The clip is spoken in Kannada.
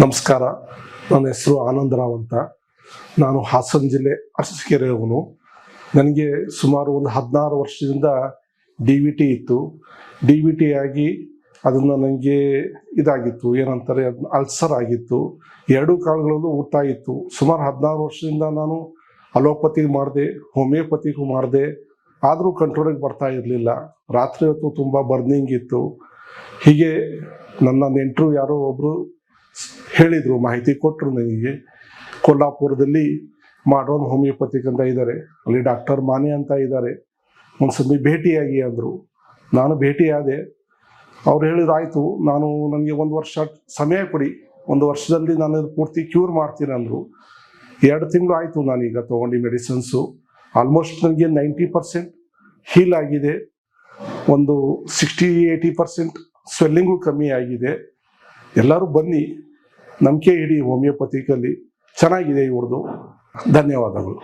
ನಮಸ್ಕಾರ. ನನ್ನ ಹೆಸರು ಆನಂದರಾವ್ ಅಂತ. ನಾನು ಹಾಸನ ಜಿಲ್ಲೆ ಅರಸಕೆರೆಯವನು. ನನಗೆ ಸುಮಾರು ಒಂದು ಹದಿನಾರು ವರ್ಷದಿಂದ ಡಿ ವಿ ಟಿ ಇತ್ತು. ಡಿ ವಿ ಟಿ ಆಗಿ ಅದನ್ನು ನನಗೆ ಇದಾಗಿತ್ತು. ಏನಂತಾರೆ, ಅದನ್ನ ಅಲ್ಸರ್ ಆಗಿತ್ತು. ಎರಡೂ ಕಾಲಗಳಲ್ಲೂ ಊಟ ಇತ್ತು. ಸುಮಾರು ಹದಿನಾರು ವರ್ಷದಿಂದ ನಾನು ಅಲೋಪತಿಗೆ ಮಾಡಿದೆ, ಹೋಮಿಯೋಪತಿಗೂ ಮಾಡಿದೆ. ಆದರೂ ಕಂಟ್ರೋಲಿಗೆ ಬರ್ತಾ ಇರಲಿಲ್ಲ. ರಾತ್ರಿ ಹೊತ್ತು ತುಂಬ ಬರ್ನಿಂಗ್ ಇತ್ತು. ಹೀಗೆ ನನ್ನ ನೆಂಟರು ಯಾರೋ ಒಬ್ಬರು ಹೇಳಿದರು, ಮಾಹಿತಿ ಕೊಟ್ಟರು ನನಗೆ. ಕೊಲ್ಲಾಪುರದಲ್ಲಿ ಮಾಡೋನ್ ಹೋಮಿಯೋಪತಿಕ್ ಅಂತ ಇದ್ದಾರೆ ಅಲ್ಲಿ ಡಾಕ್ಟರ್ ಮಾನೆ ಅಂತ ಇದ್ದಾರೆ ಒಂದ್ಸತಿ ಭೇಟಿಯಾಗಿ ಅಂದರು. ನಾನು ಭೇಟಿಯಾದೆ. ಅವ್ರು ಹೇಳಿದ್ರು, ಆಯಿತು, ನಾನು ನನಗೆ ಒಂದು ವರ್ಷ ಸಮಯ ಕೊಡಿ. ಒಂದು ವರ್ಷದಲ್ಲಿ ನಾನು ಪೂರ್ತಿ ಕ್ಯೂರ್ ಮಾಡ್ತೀನಿ ಅಂದರು. ಎರಡು ತಿಂಗಳು ಆಯಿತು ನಾನೀಗ ತೊಗೊಂಡು ಮೆಡಿಸಿನ್ಸು ಆಲ್ಮೋಸ್ಟ್ ನನಗೆ ನೈಂಟಿ ಪರ್ಸೆಂಟ್ ಹೀಲ್ ಆಗಿದೆ. ಒಂದು ಸಿಕ್ಸ್ಟಿ ಏಯ್ಟಿ ಪರ್ಸೆಂಟ್ ಸ್ವೆಲ್ಲಿಂಗು ಕಮ್ಮಿ ಆಗಿದೆ. ಎಲ್ಲರೂ ಬನ್ನಿ. ನಂಬಿಕೆ ಇಡಿ ಹೋಮಿಯೋಪತಿಕಲ್ಲಿ ಚೆನ್ನಾಗಿದೆ ಇವ್ರದ್ದು ಧನ್ಯವಾದಗಳು.